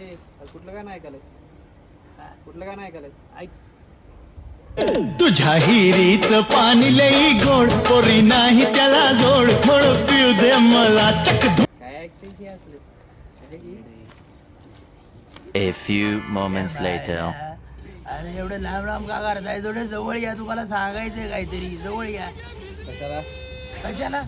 कुठलं गाणं ऐकायलास कुठलं गाणं ऐकायलास ऐक. तुझ्या हिरीच पाणी लई गोड पोरी नाही त्याला जोड थोडं पिऊ दे मला चक काय ऐकते की असले? की? A few moments later. अरे एवढे लांब लांब का करताय? थोडे जवळ या तुम्हाला सांगायचंय काहीतरी. जवळ या. कशाला? कशाला?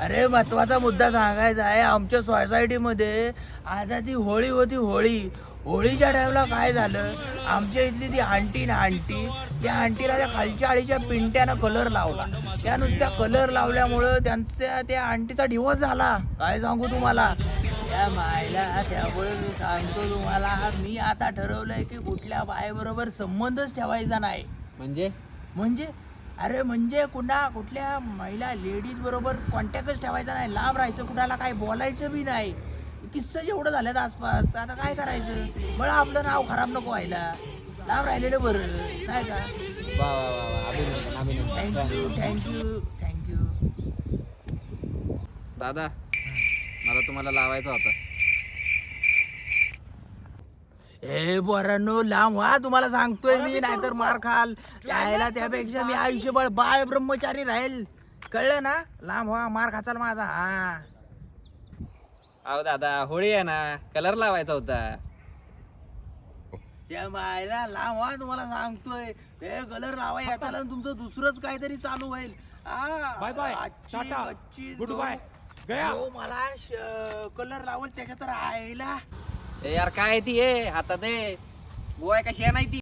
अरे महत्त्वाचा मुद्दा सांगायचा आहे. आमच्या सोसायटीमध्ये आता ती होळी होती होळी. होळीच्या टाइमला काय झालं? आमच्या इथली ती आंटी ना आंटी त्या आंटीला त्या खालच्या आळीच्या पिंट्यानं कलर लावला. त्या नुसत्या कलर लावल्यामुळं त्यांच्या त्या आंटीचा डिवोर्स झाला. काय सांगू तुम्हाला? त्या मायला त्यामुळे मी सांगतो तुम्हाला मी आता ठरवलंय की कुठल्या बायबरोबर संबंधच ठेवायचा नाही. म्हणजे? म्हणजे? अरे म्हणजे कुणा कुठल्या महिला लेडीज बरोबर कॉन्टॅक्टच ठेवायचा नाही. लांब राहायचं कुणाला काय बोलायचं बी नाही. किस्सा एवढं झाल्यात आसपास आता काय करायचं? मला आपलं नाव खराब नको व्हायला. लांब राहिलेलं बरं नाही का? वा वा वा वा. अभिनंदन अभिनंदन. थँक्यू थँक्यू थँक्यू दादा मला तुम्हाला लावायचा होता. ए पोरांनो लांब व्हा तुम्हाला सांगतोय मी नाहीतर मार खाल. यायला त्यापेक्षा मी आयुष्यभर बाळ ब्रह्मचारी राहील. कळलं ना? लांब व्हा मार खाचाल माझा. हा. अहो दादा होळी आहे ना कलर लावायचा होता. त्या मायला लांब व्हा तुम्हाला सांगतोय. ते कलर लावा येताला तुमचं दुसरंच काहीतरी चालू होईल. Bye bye. Good bye. मला कलर लावल त्याच्या तर आईला ए यार काय ती आहे हातात आहे गोवा कशी आहे नाही ती